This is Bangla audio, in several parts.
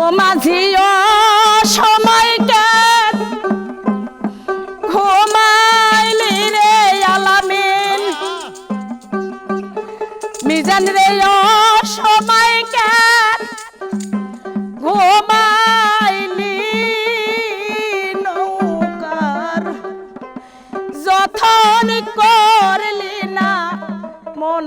ও মাঝি, ও সময়টা ঘুমাইলি রে আলামিন। মিজান রে, ও সময়টা ঘুমাইলি নৌকার। যথন করলি না, মন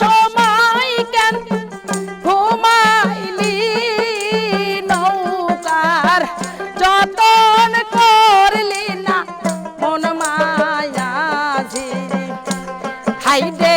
সময় কেন ঘুমাইলি? নৌকার যতন করলি না মন মায়াজি হাইডে